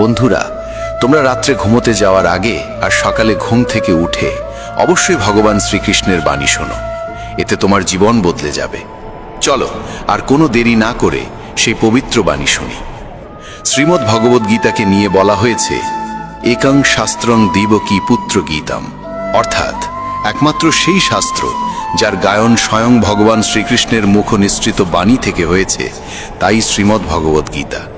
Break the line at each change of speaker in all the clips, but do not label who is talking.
বন্ধুরা, তোমরা রাত্রে ঘুমোতে যাওয়ার আগে আর সকালে ঘুম থেকে উঠে অবশ্যই ভগবান শ্রীকৃষ্ণের বাণী শোনো। এতে তোমার জীবন বদলে যাবে। চলো, আর কোনো দেরি না করে সেই পবিত্র বাণী শুনি। শ্রীমদ্ ভগবদ গীতাকে নিয়ে বলা হয়েছে, একং শাস্ত্রং দিব কি পুত্র গীতাম। অর্থাৎ, একমাত্র সেই শাস্ত্র যার গায়ন স্বয়ং ভগবান শ্রীকৃষ্ণের মুখ নিঃসৃত বাণী থেকে হয়েছে, তাই শ্রীমদ্ ভগবদ্গীতা গীতা।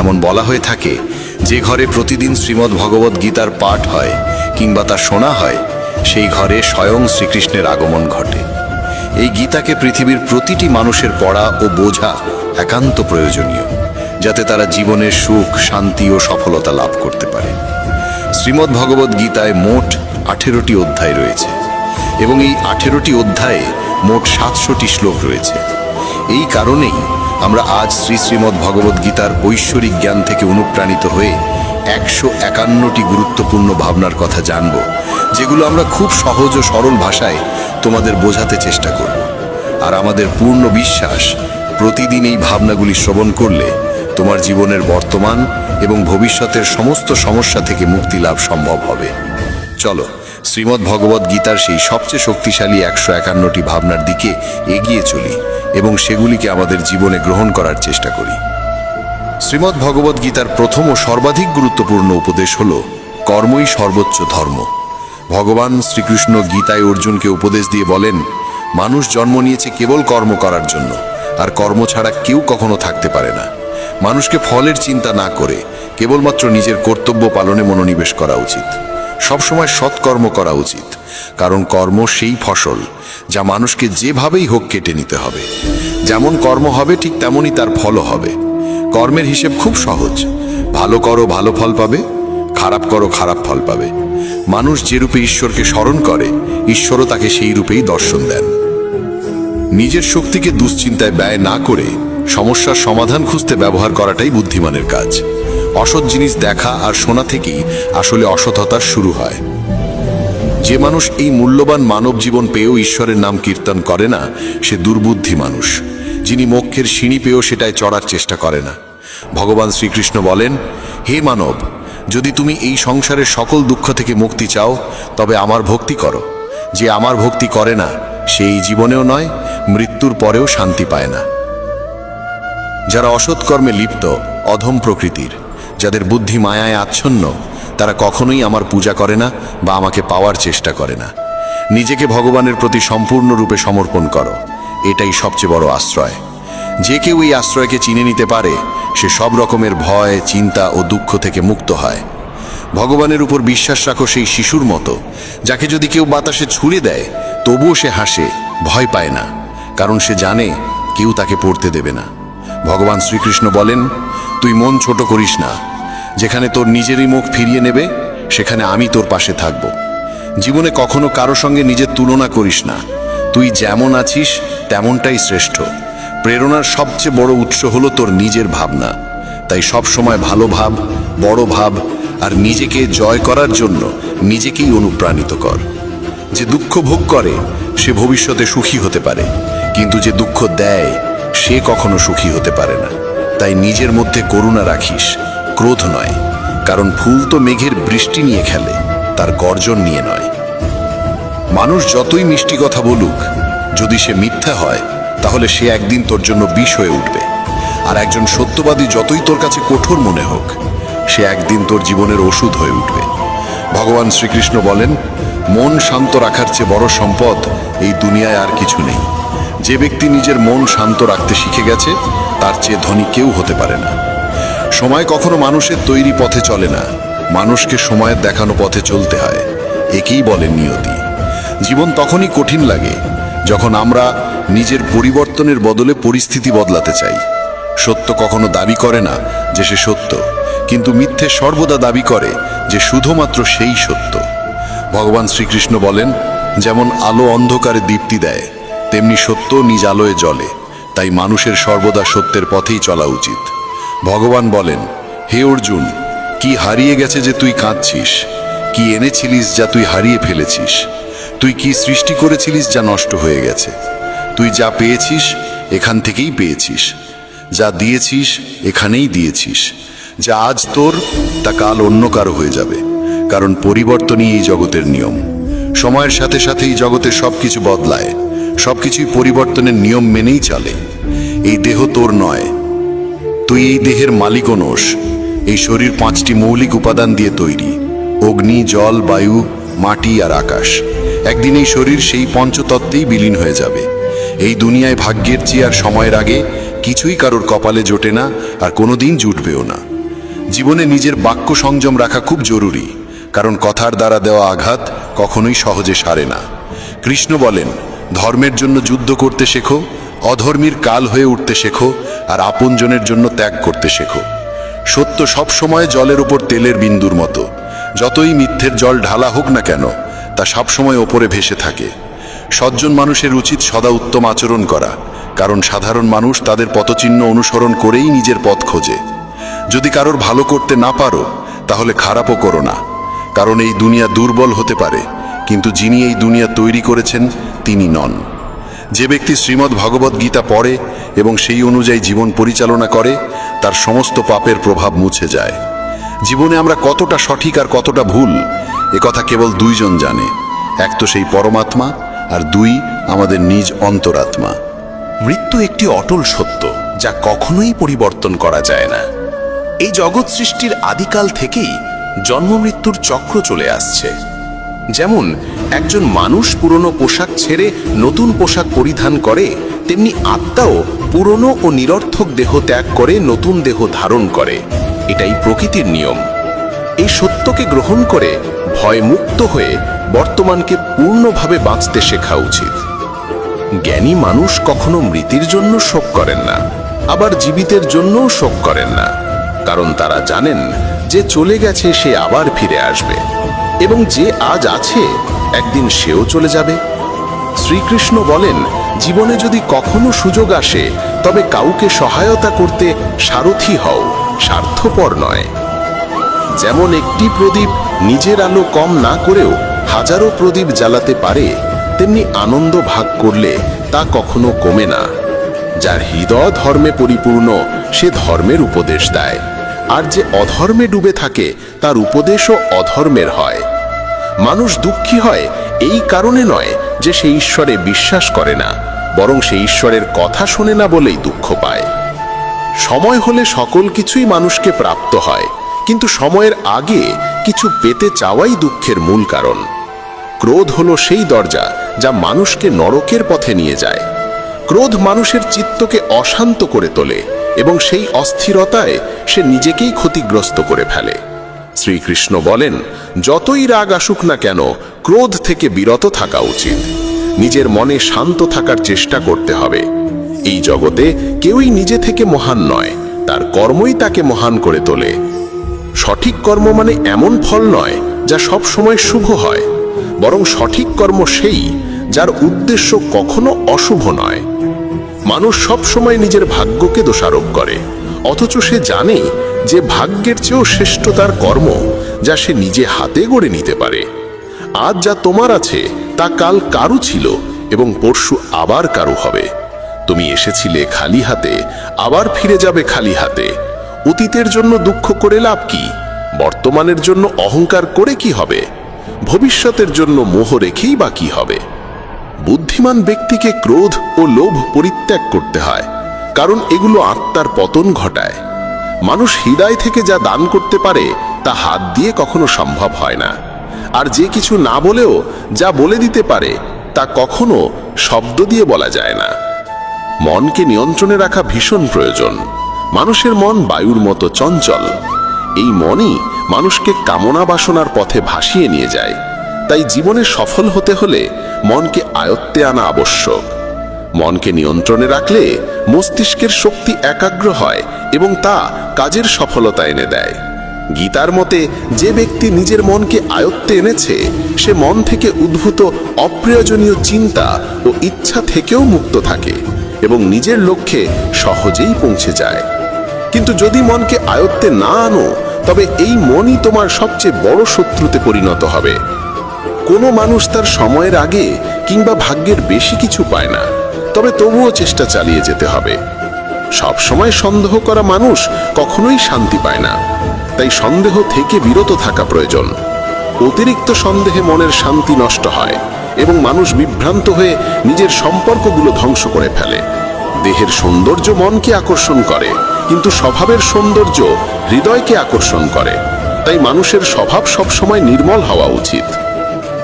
এমন বলা হয়ে থাকে, যে ঘরে প্রতিদিন শ্রীমদ্ ভগবত গীতার পাঠ হয় কিংবা তা শোনা হয়, সেই ঘরে স্বয়ং শ্রীকৃষ্ণের আগমন ঘটে। এই গীতাকে পৃথিবীর প্রতিটি মানুষের পড়া ও বোঝা একান্ত প্রয়োজনীয়, যাতে তারা জীবনের সুখ, শান্তি ও সফলতা লাভ করতে পারে। শ্রীমদ্ ভগবত গীতায় মোট আঠেরোটি অধ্যায় রয়েছে এবং এই আঠেরোটি অধ্যায়ে মোট সাতশোটি শ্লোক রয়েছে। এই কারণেই আমরা আজ শ্রী শ্রীমদ্ ভগবত গীতার ঐশ্বরিক জ্ঞান থেকে অনুপ্রাণিত হয়ে একশো একান্নটি গুরুত্বপূর্ণ ভাবনার কথা জানব, যেগুলো আমরা খুব সহজ ও সরল ভাষায় তোমাদের বোঝাতে চেষ্টা করব। আর আমাদের পূর্ণ বিশ্বাস, প্রতিদিন এই ভাবনাগুলি শ্রবণ করলে তোমার জীবনের বর্তমান এবং ভবিষ্যতের সমস্ত সমস্যা থেকে মুক্তি লাভ সম্ভব হবে। চলো শ্রীমদ্ ভগবত গীতার সেই সবচেয়ে শক্তিশালী একশো একান্নটি ভাবনার দিকে এগিয়ে চলি এবং সেগুলিকে আমাদের জীবনে গ্রহণ করার চেষ্টা করি। শ্রীমদ্ ভগবত গীতার প্রথম ও সর্বাধিক গুরুত্বপূর্ণ উপদেশ হল, কর্মই সর্বোচ্চ ধর্ম। ভগবান শ্রীকৃষ্ণ গীতায় অর্জুনকে উপদেশ দিয়ে বলেন, মানুষ জন্ম নিয়েছে কেবল কর্ম করার জন্য, আর কর্ম ছাড়া কেউ কখনো থাকতে পারে না। মানুষকে ফলের চিন্তা না করে, কেবলমাত্র নিজের কর্তব্য পালনে মনোনিবেশ করা উচিত। সবসময় সৎকর্ম করা উচিত। কারণ কর্ম সেই ফসল, যা মানুষকে যেভাবেই হোক কেটে নিতে হবে। যেমন কর্ম হবে, ঠিক তেমনই তার ফলও হবে। কর্মের হিসেব খুব সহজ। ভালো করো, ভালো ফল পাবে। খারাপ করো, খারাপ ফল পাবে। মানুষ যে রূপে ঈশ্বরকে স্মরণ করে, ঈশ্বরও তাকে সেই রূপেই দর্শন দেন। নিজের শক্তিকে দুশ্চিন্তায় ব্যয় না করে সমস্যার সমাধান খুঁজতে ব্যবহার করাটাই বুদ্ধিমানের কাজ। অসৎ জিনিস দেখা আর শোনা থেকেই আসলে অসততার শুরু হয়। যে মানুষ এই মূল্যবান মানব জীবন পেয়েও ঈশ্বরের নাম কীর্তন করে না, সে দুর্বুদ্ধি মানুষ। যিনি মোক্ষের সিঁড়ি পেয়েও সেটায় চড়ার চেষ্টা করে না। ভগবান শ্রীকৃষ্ণ বলেন, হে মানব, যদি তুমি এই সংসারের সকল দুঃখ থেকে মুক্তি চাও, তবে আমার ভক্তি করো। যে আমার ভক্তি করে না, সে এই জীবনেও নয়, মৃত্যুর পরেও শান্তি পায় না। যারা অসৎকর্মে লিপ্ত, অধম প্রকৃতির যাদের বুদ্ধি মায়ায় আচ্ছন্ন, তারা কখনোই আমার পূজা করে না বা আমাকে পাওয়ার চেষ্টা করে না। নিজেকে ভগবানের প্রতি সম্পূর্ণরূপে সমর্পণ করো, এটাই সবচেয়ে বড় আশ্রয়। যে কেউ এই আশ্রয়কে চিনে নিতে পারে, সে সব রকমের ভয়, চিন্তা ও দুঃখ থেকে মুক্ত হয়। ভগবানের উপর বিশ্বাস রাখো সেই শিশুর মতো, যাকে যদি কেউ বাতাসে ছুঁড়ে দেয়, তবুও সে হাসে, ভয় পায় না, কারণ সে জানে কেউ তাকে পড়তে দেবে না। ভগবান শ্রীকৃষ্ণ বলেন, তুই মন ছোট করিস না যেখানে তোর নিজেরই মুখ ফিরিয়ে নেবে, সেখানে আমি তোর পাশে থাকব। জীবনে কখনো কারও সঙ্গে নিজের তুলনা করিস না। তুই যেমন আছিস, তেমনটাই শ্রেষ্ঠ। প্রেরণার সবচেয়ে বড় উৎস হলো তোর নিজের ভাবনা। তাই সব সময় ভালো ভাব, বড় ভাব আর নিজেকে জয় করার জন্য নিজেকেই অনুপ্রাণিত কর। যে দুঃখ ভোগ করে, সে ভবিষ্যতে সুখী হতে পারে। কিন্তু যে দুঃখ দেয়, সে কখনো সুখী হতে পারে না। তাই নিজের মধ্যে করুণা রাখিস। ক্রোধ নয়, কারণ ফুল তো মেঘের বৃষ্টি নিয়ে খেলে, তার গর্জন নিয়ে নয়। মানুষ যতই মিষ্টি কথা বলুক, যদি সে মিথ্যা হয়, তাহলে সে একদিন তোর জন্য বিষ হয়ে উঠবে। আর একজন সত্যবাদী যতই তোর কাছে কঠোর মনে হোক, সে একদিন তোর জীবনের ওষুধ হয়ে উঠবে। ভগবান শ্রীকৃষ্ণ বলেন, মন শান্ত রাখার চেয়ে বড় সম্পদ এই দুনিয়ায় আর কিছু নেই। যে ব্যক্তি নিজের মন শান্ত রাখতে শিখে গেছে, তার চেয়ে ধনী কেউ হতে পারে না। সময় কখনো মানুষের তৈরি পথে চলে না। মানুষকে সময়ের দেখানো পথে চলতে হয়। একেই বলে নিয়তি। জীবন তখনই কঠিন লাগে যখন আমরা নিজের পরিবর্তনের বদলে পরিস্থিতি বদলাতে চাই। সত্য কখনো দাবি করে না যে সে সত্য, কিন্তু মিথ্যে সর্বদা দাবি করে যে শুধুমাত্র সেই সত্য। ভগবান শ্রীকৃষ্ণ বলেন, যেমন আলো অন্ধকারে দীপ্তি দেয়, তেমনি সত্য নিজ আলোয় জ্বলে, তাই মানুষের সর্বদা সত্যের পথেই চলা উচিত। ভগবান বলেন, হে অর্জুন, কি হারিয়ে গেছে যে তুই কাঁদছিস? কি এনেছিলিস যা তুই হারিয়ে ফেলেছিস? তুই কি সৃষ্টি করেছিলিস যা নষ্ট হয়ে গেছে? তুই যা পেয়েছিস, এখান থেকেই পেয়েছিস। যা দিয়েছিস, এখানেই দিয়েছিস। যা আজ তোর, তা কাল অন্য কারও হয়ে যাবে। কারণ পরিবর্তনই এই জগতের নিয়ম। সময়ের সাথে সাথে এই জগতে সবকিছু বদলায়। সবকিছুই পরিবর্তনের নিয়ম মেনেই চলে। এই দেহ তোর নয় তুই এই দেহের মালিকও নোস এই শরীর পাঁচটি মৌলিক উপাদান দিয়ে তৈরি। অগ্নি, জল, বায়ু, মাটি আর আকাশ। একদিন এই শরীর সেই পঞ্চতত্ত্বেই বিলীন হয়ে যাবে। এই দুনিয়ায় ভাগ্যের চেয়ে আর সময়ের আগে কিছুই কারোর কপালে জোটে না আর কোনোদিন জুটবেও না। জীবনে নিজের বাক্য সংযম রাখা খুব জরুরি, কারণ কথার দ্বারা দেওয়া আঘাত কখনোই সহজে সারে না। কৃষ্ণ বলেন, ধর্মের জন্য যুদ্ধ করতে শেখো অধর্মীর কাল হয়ে উঠতে শেখো আর আপনজনের জন্য ত্যাগ করতে শেখো। সত্য সব সময় জলের উপর তেলের বিন্দুর মতো। যতই মিথ্যের জল ঢালা হোক না কেন, তা সবসময় ওপরে ভেসে থাকে। সজ্জন মানুষের উচিত সদা উত্তম আচরণ করা, কারণ সাধারণ মানুষ তাদের পথচিহ্ন অনুসরণ করেই নিজের পথ খোঁজে। যদি কারোর ভালো করতে না পারো, তাহলে খারাপও করো না। কারণ এই দুনিয়া দুর্বল হতে পারে, কিন্তু যিনি এই দুনিয়া তৈরি করেছেন, তিনি নন। যে ব্যক্তি শ্রীমদ্ ভগবত গীতা পড়ে এবং সেই অনুযায়ী জীবন পরিচালনা করে, তার সমস্ত পাপের প্রভাব মুছে যায়। জীবনে আমরা কতটা সঠিক আর কতটা ভুল, এ কথা কেবল দুইজন জানে। এক তো সেই পরমাত্মা, আর দুই আমাদের নিজ অন্তরাত্মা।
মৃত্যু একটি অটল সত্য, যা কখনোই পরিবর্তন করা যায় না। এই জগৎ সৃষ্টির আদিকাল থেকেই জন্ম মৃত্যুর চক্র চলে আসছে। যেমন, একজন মানুষ পুরনো পোশাক ছেড়ে নতুন পোশাক পরিধান করে, তেমনি আত্মাও পুরনো ও নিরর্থক দেহ ত্যাগ করে নতুন দেহ ধারণ করে। এটাই প্রকৃতির নিয়ম। এই সত্যকে গ্রহণ করে ভয়মুক্ত হয়ে বর্তমানকে পূর্ণভাবে বাঁচতে শেখা উচিত। জ্ঞানী মানুষ কখনো মৃতির জন্য শোক করেন না, আবার জীবিতের জন্যও শোক করেন না, কারণ তারা জানেন যে চলে গেছে সে আবার ফিরে আসবে। এবং যে আজ আছে, একদিন সেও চলে যাবে। শ্রীকৃষ্ণ বলেন, জীবনে যদি কখনো সুযোগ আসে, তবে কাউকে সহায়তা করতে সারথি হও, স্বার্থপর নয়। যেমন একটি প্রদীপ নিজের আলো কম না করেও হাজারো প্রদীপ জ্বালাতে পারে, তেমনি আনন্দ ভাগ করলে তা কখনো কমে না। যার হৃদয় ধর্মে পরিপূর্ণ, সে ধর্মের উপদেশ দেয়। আর যে অধর্মে ডুবে থাকে, তার উপদেশও অধর্মের হয়। মানুষ দুঃখী হয় এই কারণে নয় যে সে ঈশ্বরে বিশ্বাস করে না, বরং সে ঈশ্বরের কথা শোনে না বলেই দুঃখ পায়। সময় হলে সকল কিছুই মানুষকে প্রাপ্ত হয়, কিন্তু সময়ের আগে কিছু পেতে চাওয়াই দুঃখের মূল কারণ। ক্রোধ হলো সেই দরজা যা মানুষকে নরকের পথে নিয়ে যায়। ক্রোধ মানুষের চিত্তকে অশান্ত করে তোলে এবং সেই অস্থিরতায় সে নিজেকেই ক্ষতিগ্রস্ত করে ফেলে। শ্রীকৃষ্ণ বলেন, যতই রাগ আসুক না কেন, ক্রোধ থেকে বিরত থাকা উচিত। নিজের মনে শান্ত থাকার চেষ্টা করতে হবে। এই জগতে কেউই নিজে থেকে মহান নয়, তার কর্মই তাকে মহান করে তোলে। সঠিক কর্ম মানে এমন ফল নয়, যা সব সময় শুভ হয়। বরং সঠিক কর্ম সেই, যার উদ্দেশ্য কখনো অশুভ নয়। মানুষ সব সময় নিজের ভাগ্যকে দোষারোপ করে, অথচ সে জানে যে ভাগ্যের চেয়েও শ্রেষ্ঠ তার কর্ম, যা সে নিজে হাতে গড়ে নিতে পারে। আজ যা তোমার আছে, তা কাল কারু ছিল এবং পরশু আবার কারু হবে। তুমি এসেছিলে খালি হাতে, আবার ফিরে যাবে খালি হাতে। অতীতের জন্য দুঃখ করে লাভ কি? বর্তমানের জন্য অহংকার করে কি হবে? ভবিষ্যতের জন্য মোহ রেখেই বা কি হবে? বুদ্ধিমান ব্যক্তিকে ক্রোধ ও লোভ পরিত্যাগ করতে হয়, কারণ এগুলো আত্মার পতন ঘটায়। মানুষ হৃদয় থেকে যা দান করতে পারে, তা হাত দিয়ে কখনো সম্ভব হয় না। আর যে কিছু না বলেও যা বলে দিতে পারে, তা কখনো শব্দ দিয়ে বলা যায় না। মনকে নিয়ন্ত্রণে রাখা ভীষণ প্রয়োজন। মানুষের মন বায়ুর মতো চঞ্চল। এই মনই মানুষকে কামনা বাসনার পথে ভাসিয়ে নিয়ে যায়। তাই জীবনে সফল হতে হলে মনকে আয়ত্তে আনা আবশ্যক। মনকে নিয়ন্ত্রণে রাখলে মস্তিষ্কের শক্তি একাগ্র হয় এবং তা কাজের সফলতা এনে দেয়। গীতার মতে, যে ব্যক্তি নিজের মনকে আয়ত্তে এনেছে, সে মন থেকে উদ্ভূত অপ্রয়োজনীয় চিন্তা ও ইচ্ছা থেকেও মুক্ত থাকে এবং নিজের লক্ষ্যে সহজেই পৌঁছে যায়। কিন্তু যদি মনকে আয়ত্তে না আনো, তবে এই মনই তোমার সবচেয়ে বড় শত্রুতে পরিণত হবে। কোনো মানুষ তার সময়ের আগে কিংবা ভাগ্যের বেশি কিছু পায় না। তবে তবুও চেষ্টা চালিয়ে যেতে হবে। সব সময় সন্দেহ করা মানুষ কখনোই শান্তি পায় না। তাই সন্দেহ থেকে বিরত থাকা প্রয়োজন। অতিরিক্ত সন্দেহে মনের শান্তি নষ্ট হয় এবং মানুষ বিভ্রান্ত হয়ে নিজের সম্পর্কগুলো ধ্বংস করে ফেলে। দেহের সৌন্দর্য মনকে আকর্ষণ করে, কিন্তু স্বভাবের সৌন্দর্য হৃদয়কে আকর্ষণ করে। তাই মানুষের স্বভাব সবসময় নির্মল হওয়া উচিত।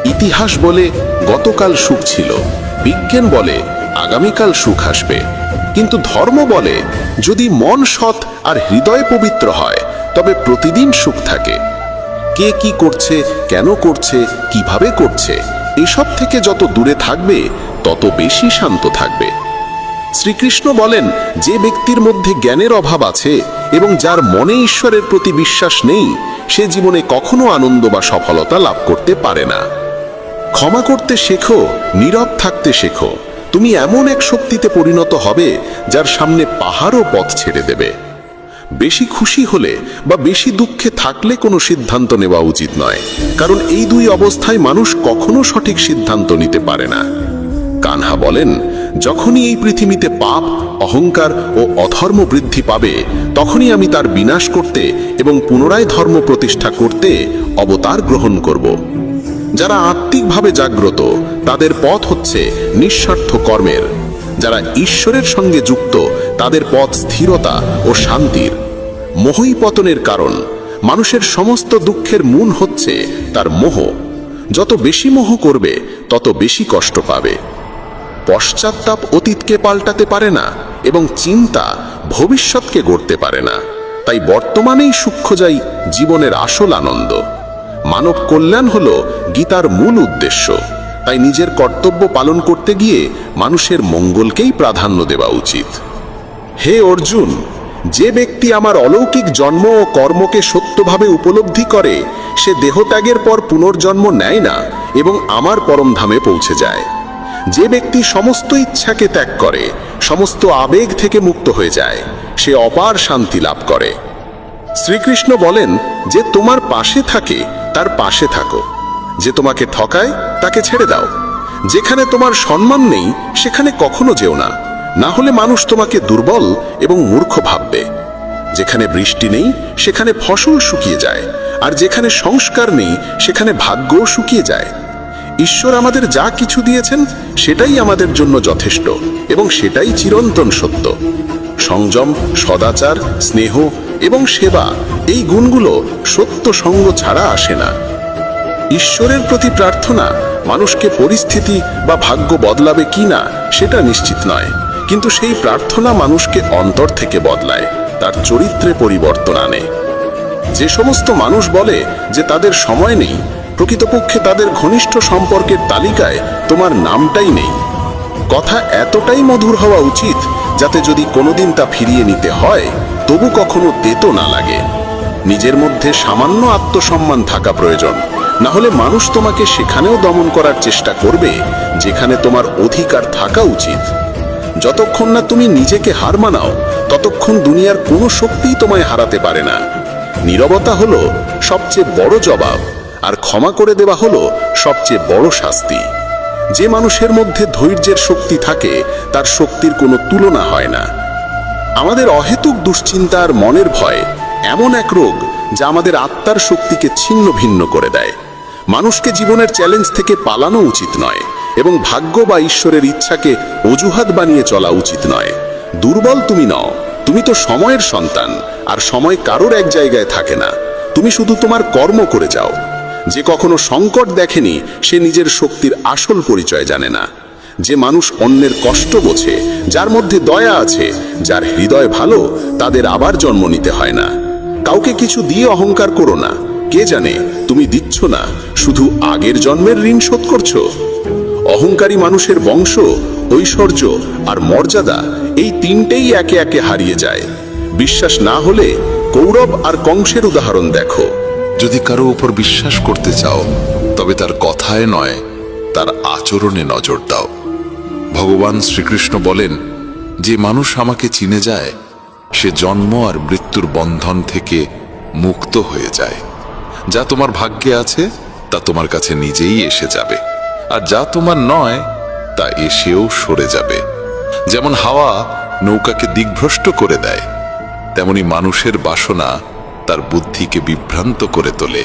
ইতিহাস বলে, গতকাল সুখ ছিল, বিজ্ঞান বলে আগামীকাল সুখ আসবে। কিন্তু ধর্ম বলে, যদি মন সৎ আর হৃদয় পবিত্র হয়, তবে প্রতিদিন সুখ থাকে। কে কি করছে, কেন করছে, কীভাবে করছে, এসব থেকে যত দূরে থাকবে, তত বেশি শান্ত থাকবে। শ্রীকৃষ্ণ বলেন, যে ব্যক্তির মধ্যে জ্ঞানের অভাব আছে এবং যার মনে ঈশ্বরের প্রতি বিশ্বাস নেই, সে জীবনে কখনো আনন্দ বা সফলতা লাভ করতে পারে না। ক্ষমা করতে শেখো, নীরব থাকতে শেখো। তুমি এমন এক শক্তিতে পরিণত হবে যার সামনে পাহাড়ও পথ ছেড়ে দেবে। বেশি খুশি হলে বা বেশি দুঃখে থাকলে কোনো সিদ্ধান্ত নেওয়া উচিত নয়, কারণ এই দুই অবস্থায় মানুষ কখনো সঠিক সিদ্ধান্ত নিতে পারে না। কানহা বলেন, যখনই এই পৃথিবীতে পাপ, অহংকার ও অধর্ম বৃদ্ধি পাবে, তখনই আমি তার বিনাশ করতে এবং পুনরায় ধর্ম প্রতিষ্ঠা করতে অবতার গ্রহণ করব। যারা আত্মিকভাবে জাগ্রত, তাদের পথ হচ্ছে নিঃস্বার্থ কর্মের। যারা ঈশ্বরের সঙ্গে যুক্ত, তাদের পথ স্থিরতা ও শান্তির। মোহই পতনের কারণ, মানুষের সমস্ত দুঃখের মূল হচ্ছে তার মোহ। যত বেশি মোহ করবে, তত বেশি কষ্ট পাবে। পশ্চাত্তাপ অতীতকে পাল্টাতে পারে না এবং চিন্তা ভবিষ্যৎকে গড়তে পারে না। তাই বর্তমানেই সূক্ষ্ম যাই জীবনের আসল আনন্দ। মানব কল্যাণ হল গীতার মূল উদ্দেশ্য। তাই নিজের কর্তব্য পালন করতে গিয়ে মানুষের মঙ্গলকেই প্রাধান্য দেওয়া উচিত। হে অর্জুন, যে ব্যক্তি আমার অলৌকিক জন্ম ও কর্মকে সত্যভাবে উপলব্ধি করে, সে দেহত্যাগের পর পুনর্জন্ম নেয় না এবং আমার পরমধামে পৌঁছে যায়। যে ব্যক্তি সমস্ত ইচ্ছাকে ত্যাগ করে, সমস্ত আবেগ থেকে মুক্ত হয়ে যায়, সে অপার শান্তি লাভ করে। শ্রীকৃষ্ণ বলেন যে তোমার পাশে থাকে তার পাশে থাকো। যে তোমাকে ঠকায়, তাকে ছেড়ে দাও। যেখানে তোমার সম্মান নেই, সেখানে কখনো যেও না। না হলে মানুষ তোমাকে দুর্বল এবং মূর্খ ভাববে। যেখানে বৃষ্টি নেই, সেখানে ফসল শুকিয়ে যায়। আর যেখানে সংস্কার নেই, সেখানে ভাগ্যও শুকিয়ে যায়। ঈশ্বর আমাদের যা কিছু দিয়েছেন, সেটাই আমাদের জন্য যথেষ্ট এবং সেটাই চিরন্তন সত্য। সংযম, সদাচার, স্নেহ এবং সেবা, এই গুণগুলো সত্য সঙ্গ ছাড়া আসে না। ঈশ্বরের প্রতি প্রার্থনা মানুষকে পরিস্থিতি বা ভাগ্য বদলাবে কি না সেটা নিশ্চিত নয়। কিন্তু সেই প্রার্থনা মানুষকে অন্তর থেকে বদলায়, তার চরিত্রে পরিবর্তন আনে। যে সমস্ত মানুষ বলে যে তাদের সময় নেই, প্রকৃতপক্ষে তাদের ঘনিষ্ঠ সম্পর্কের তালিকায় তোমার নামটাই নেই। কথা এতটাই মধুর হওয়া উচিত, যাতে যদি কোনোদিন তা ফিরিয়ে নিতে হয় তবু কখনো তেতো না লাগে। নিজের মধ্যে সামান্য আত্মসম্মান থাকা প্রয়োজন। না হলে মানুষ তোমাকে সেখানেও দমন করার চেষ্টা করবে, যেখানে তোমার অধিকার থাকা উচিত। যতক্ষণ না তুমি নিজেকে হার মানাও, ততক্ষণ দুনিয়ার কোনো শক্তিই তোমায় হারাতে পারে না। নীরবতা হলো সবচেয়ে বড় জবাব, আর ক্ষমা করে দেওয়া হলো সবচেয়ে বড় শাস্তি। যে মানুষের মধ্যে ধৈর্যের শক্তি থাকে, তার শক্তির কোনো তুলনা হয় না। আমাদের অহেতুক দুশ্চিন্তা আর মনের ভয় এমন এক রোগ যা আমাদের আত্মার শক্তিকে ছিন্ন ভিন্ন করে দেয়। মানুষকে জীবনের চ্যালেঞ্জ থেকে পালানো উচিত নয় এবং ভাগ্য বা ঈশ্বরের ইচ্ছাকে অজুহাত বানিয়ে চলা উচিত নয়। দুর্বল তুমি নও, তুমি তো সময়ের সন্তান, আর সময় কারোর এক জায়গায় থাকে না। তুমি শুধু তোমার কর্ম করে যাও। যে কখনো সংকট দেখেনি, সে নিজের শক্তির আসল পরিচয় জানে না। যে মানুষ অন্যের কষ্ট বোঝে, যার মধ্যে দয়া আছে, যার হৃদয় ভালো, তাদের আবার জন্ম নিতে হয় না। কাউকে কিছু দিয়ে অহংকার করো না। কে জানে, তুমি দিচ্ছ না, শুধু আগের জন্মের ঋণ শোধ করছ? অহংকারী মানুষের বংশ, ঐশ্বর্য আর মর্যাদা এই তিনটেই একে একে হারিয়ে যায়। বিশ্বাস না হলে কৌরব আর কংসের উদাহরণ দেখো।
যদি কারও উপর বিশ্বাস করতে চাও, তবে তার কথায় নয় তার আচরণে নজর দাও। ভগবান শ্রীকৃষ্ণ বলেন, যে মানুষ আমাকে চিনে যায়, সে জন্ম আর মৃত্যুর বন্ধন থেকে মুক্ত হয়ে যায়। যা তোমার ভাগ্যে আছে, তা তোমার কাছে নিজেই এসে যাবে। আর যা তোমার নয়, তা এসেও সরে যাবে। যেমন হাওয়া নৌকাকে দিগ্ভ্রষ্ট করে দেয়, তেমনি মানুষের বাসনা তার বুদ্ধিকে বিভ্রান্ত করে তোলে।